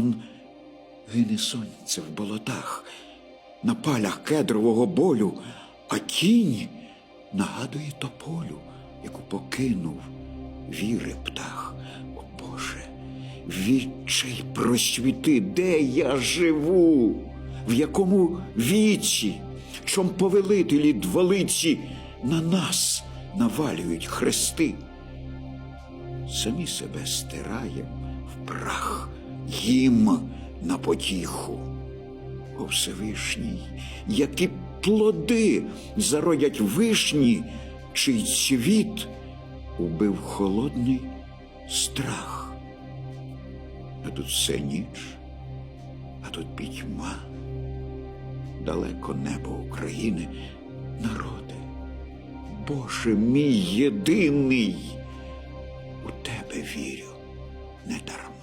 Он гине сонце в болотах, на палях кедрового болю, а тінь нагадує тополю, яку покинув віри птах. О Боже, відчай просвіти, де я живу, в якому віці, чом повелителі дволиці на нас навалюють хрести? Самі себе стираєм в прах, їм на потіху. О Всевишній, які плоди зародять вишні, чий цвіт убив холодний страх. А тут все ніч, а тут пітьма, далеко небо України, народи. Боже мій єдиний, у тебе вірю не дарма.